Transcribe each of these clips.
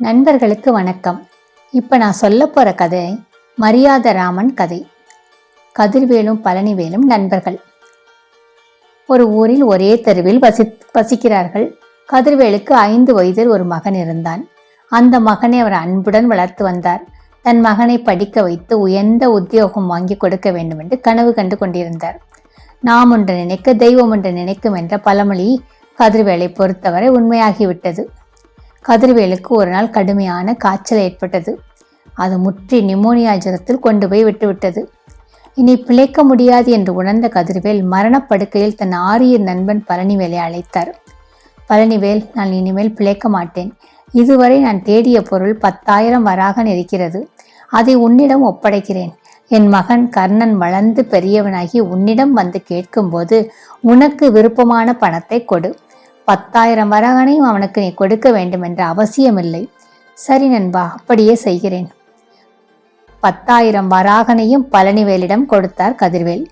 நண்பர்களுக்கு வணக்கம். இப்போ நான் சொல்ல போகிற கதை மரியாத ராமன் கதை. கதிர்வேலும் பழனிவேலும் நண்பர்கள். ஒரு ஊரில் ஒரே தெருவில் வசி வசிக்கிறார்கள். கதிர்வேலுக்கு ஐந்து வயதில் ஒரு மகன் இருந்தான். அந்த மகனை அவர் அன்புடன் வளர்த்து வந்தார். தன் மகனை படிக்க வைத்து உயர்ந்த உத்தியோகம் வாங்கி கொடுக்க வேண்டும் என்று கனவு கண்டு கொண்டிருந்தார். நாம் ஒன்று நினைக்க தெய்வம் ஒன்று நினைக்கும் என்ற பழமொழி கதிர்வேலை பொறுத்தவரை உண்மையாகிவிட்டது. கதிர்வேலுக்கு ஒரு நாள் கடுமையான காய்ச்சல் ஏற்பட்டது. அது முற்றி நிமோனியா ஜலத்தில் கொண்டு போய் விட்டுவிட்டது. இனி பிழைக்க முடியாது என்று உணர்ந்த கதிர்வேல் மரணப்படுக்கையில் தன் ஆரிய நண்பன் பழனிவேலை அழைத்தார். பழனிவேல் நான் இனிமேல் பிழைக்க மாட்டேன். இதுவரை நான் தேடிய பொருள் பத்தாயிரம் வராகன் இருக்கிறது. அதை உன்னிடம் ஒப்படைக்கிறேன். என் மகன் கர்ணன் வளர்ந்து பெரியவனாகி உன்னிடம் வந்து கேட்கும்போது உனக்கு விருப்பமான பணத்தை கொடு. பத்தாயிரம் வரகனையும் அவனுக்கு நீ கொடுக்க வேண்டும் என்ற அவசியமில்லை. சரி நண்பா அப்படியே செய்கிறேன். பத்தாயிரம் வராகனையும் பழனிவேலிடம் கொடுத்தார் கதிர்வேல்.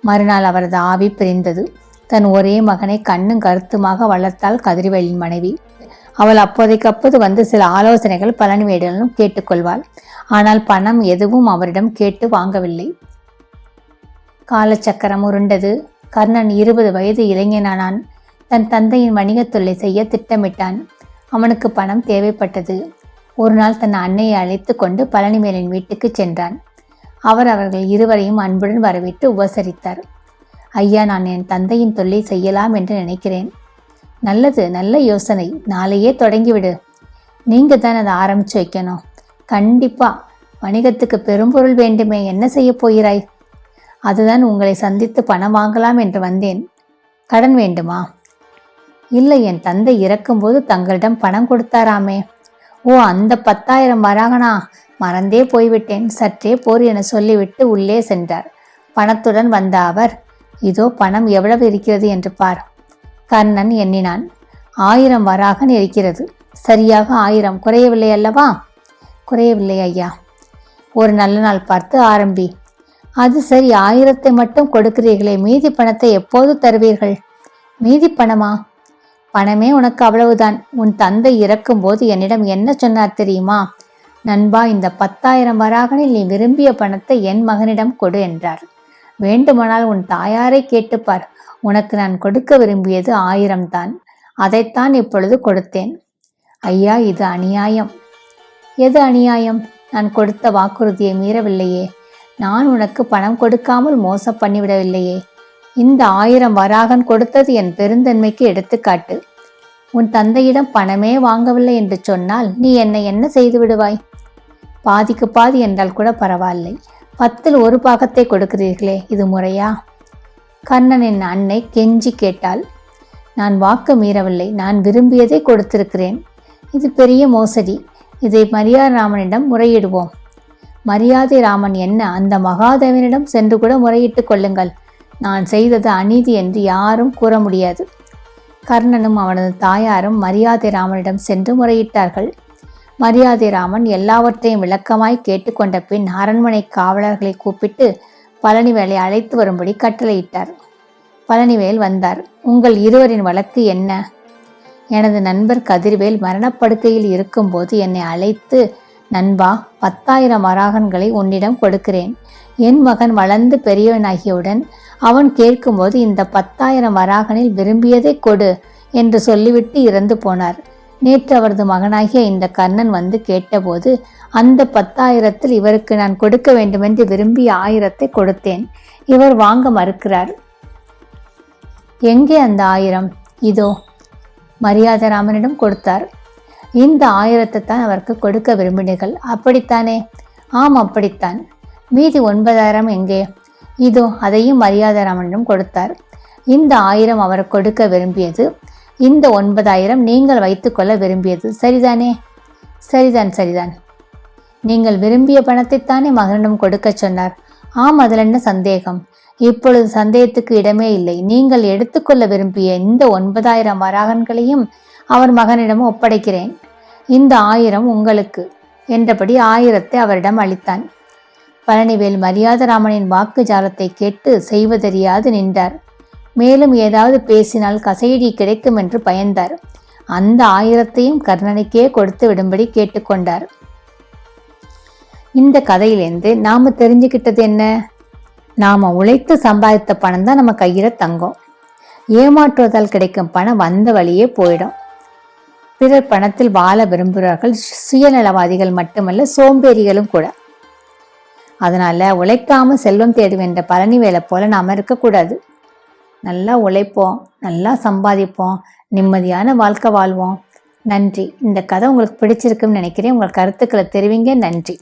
மறுநாள் அவரது ஆவி பிரிந்தது. தன் ஒரே மகனை கண்ணும் கருத்துமாக வளர்த்தாள் கதிர்வேலின் மனைவி. அவள் அப்போதைக்கு அப்போது வந்து சில ஆலோசனைகள் பழனிவேலிடம் கேட்டுக்கொள்வாள். ஆனால் பணம் எதுவும் அவரிடம் கேட்டு வாங்கவில்லை. காலச்சக்கரம் உருண்டது. கர்ணன் இருபது வயது இளைஞனானான். தன் தந்தையின் வணிகத்தொல்லை செய்ய திட்டமிட்டான். அவனுக்கு பணம் தேவைப்பட்டது. ஒரு நாள் தன் அன்னையை அழைத்து கொண்டு பழனிவேலின் வீட்டுக்கு சென்றான். அவர் அவர்கள் இருவரையும் அன்புடன் வரவேற்று உபசரித்தார். ஐயா நான் என் தந்தையின் தொல்லை செய்யலாம் என்று நினைக்கிறேன். நல்லது நல்ல யோசனை. நாளையே தொடங்கிவிடு. நீங்க தான் அதை ஆரம்பிச்சு வைக்கணும். கண்டிப்பா. வணிகத்துக்கு பெரும்பொருள் வேண்டுமே. என்ன செய்ய போகிறாய்? அதுதான் உங்களை சந்தித்து பணம் வாங்கலாம் என்று வந்தேன். கடன் வேண்டுமா? இல்லை என் தந்தை இறக்கும்போது தங்களிடம் பணம் கொடுத்தாராமே. ஓ அந்த பத்தாயிரம் வராகனா மறந்தே போய்விட்டேன். சற்றே போர் என சொல்லிவிட்டு உள்ளே சென்றார். பணத்துடன் வந்த அவர் இதோ பணம் எவ்வளவு இருக்கிறது என்று பார். கர்ணன் எண்ணினான். ஆயிரம் வராகன் இருக்கிறது. சரியாக ஆயிரம் குறையவில்லை அல்லவா? குறையவில்லை ஐயா. ஒரு நல்ல நாள் பார்த்து ஆரம்பி. அது சரி ஆயிரத்தை மட்டும் கொடுக்கிறீர்களே மீதி பணத்தை எப்போது தருவீர்கள்? மீதி பணமா? பணமே உனக்கு அவ்வளவுதான். உன் தந்தை இறக்கும்போது என்னிடம் என்ன சொன்னார் தெரியுமா? நண்பா இந்த பத்தாயிரம் வராகனில் நீ விரும்பிய பணத்தை என் மகனிடம் கொடு என்றார். வேண்டுமானால் உன் தாயாரை கேட்டுப்பார் உனக்கு நான் கொடுக்க விரும்பியது ஆயிரம் தான். அதைத்தான் இப்பொழுது கொடுத்தேன். ஐயா இது அநியாயம். எது அநியாயம்? நான் கொடுத்த வாக்குறுதியை மீறவில்லையே. நான் உனக்கு பணம் கொடுக்காமல் மோசம் பண்ணிவிடவில்லையே. இந்த ஆயிரம் வராகன் கொடுத்தது என் பெருந்தன்மைக்கு எடுத்துக்காட்டு. உன் தந்தையிடம் பணமே வாங்கவில்லை என்று சொன்னால் நீ என்னை என்ன செய்து விடுவாய்? பாதிக்கு பாதி என்றால் கூட பரவாயில்லை. பத்தில் ஒரு பாகத்தை கொடுக்கிறீர்களே இது முறையா? கர்ணனின் அன்னை கெஞ்சி கேட்டாள். நான் வாக்கு மீறவில்லை நான் விரும்பியதை கொடுத்திருக்கிறேன். இது பெரிய மோசடி. இதை மரியாராமனிடம் முறையிடுவோம். மரியாதை ராமன் என்ன அந்த மகாதேவனிடம் சென்று கூட முறையிட்டுக் கொள்ளுங்கள். நான் செய்தது அநீதி என்று யாரும் கூற முடியாது. கர்ணனும் அவனது தாயாரும் மரியாதை ராமனிடம் சென்று முறையிட்டார்கள். மரியாதை ராமன் எல்லாவற்றையும் விளக்கமாய் கேட்டுக்கொண்ட பின் அரண்மனை காவலர்களை கூப்பிட்டு பழனிவேலை அழைத்து வரும்படி கட்டளையிட்டார். பழனிவேல் வந்தார் உங்கள் இருவரின் வழக்கு என்ன? எனது நண்பர் கதிர்வேல் மரணப்படுக்கையில் இருக்கும்போது என்னை அழைத்து நண்பா பத்தாயிரம் வராகன்களை உன்னிடம் கொடுக்கிறேன். என் மகன் வளர்ந்து பெரியவனாகியவுடன் அவன் கேட்கும்போது இந்த பத்தாயிரம் வராகனில் விரும்பியதை கொடு என்று சொல்லிவிட்டு இறந்து போனார். நேற்று அவரது மகனாகிய இந்த கர்ணன் வந்து கேட்டபோது அந்த பத்தாயிரத்தில் இவருக்கு நான் கொடுக்க வேண்டுமென்று விரும்பிய ஆயிரத்தை கொடுத்தேன். இவர் வாங்க மறுக்கிறார். எங்கே அந்த ஆயிரம்? இதோ மரியாதராமனிடம் கொடுத்தார். இந்த ஆயிரத்தை தான் அவருக்கு கொடுக்க விரும்பினீர்கள். அப்படித்தானே? ஆம் அப்படித்தான். மீதி ஒன்பதாயிரம் எங்கே? இதோ அதையும் மரியாதராமனிடம் கொடுத்தார். இந்த ஆயிரம் அவர் கொடுக்க விரும்பியது இந்த ஒன்பதாயிரம் நீங்கள் வைத்துக்கொள்ள விரும்பியது சரிதானே? சரிதான் சரிதான். நீங்கள் விரும்பிய பணத்தைத்தானே மகனிடம் கொடுக்க சொன்னார். ஆம் அதில் என்ன சந்தேகம்? இப்பொழுது சந்தேகத்துக்கு இடமே இல்லை. நீங்கள் எடுத்துக்கொள்ள விரும்பிய இந்த ஒன்பதாயிரம் வராகன்களையும் அவர் மகனிடம் ஒப்படைக்கிறேன். இந்த ஆயிரம் உங்களுக்கு என்றபடி ஆயிரத்தை அவரிடம் அளித்தான். பழனிவேல் மரியாதராமனின் வாக்கு ஜாலத்தை கேட்டு செய்வதறியாது நின்றார். மேலும் ஏதாவது பேசினால் கசையடி கிடைக்கும் என்று பயந்தார். அந்த ஆயிரத்தையும் கர்ணனுக்கே கொடுத்து விடும்படி கேட்டுக்கொண்டார். இந்த கதையிலேருந்து நாம் தெரிஞ்சுக்கிட்டது என்ன? நாம் உழைத்து சம்பாதித்த பணம் தான் நம்ம கையில் தங்கும். ஏமாற்றுவதால் கிடைக்கும் பணம் வந்த வழியே போயிடும். பிறர் பணத்தில் வாழ விரும்புகிறார்கள். சுயநலவாதிகள் மட்டுமல்ல சோம்பேறிகளும் கூட. அதனால உழைக்காமல் செல்வம் தேடும் என்ற பழனி வேலை போல நாம இருக்கக்கூடாது. நல்லா உழைப்போம் நல்லா சம்பாதிப்போம் நிம்மதியான வாழ்க்கை வாழ்வோம். நன்றி. இந்த கதை உங்களுக்கு பிடிச்சிருக்குன்னு நினைக்கிறேன். உங்கள் கருத்துக்களை தெரிவிங்க. நன்றி.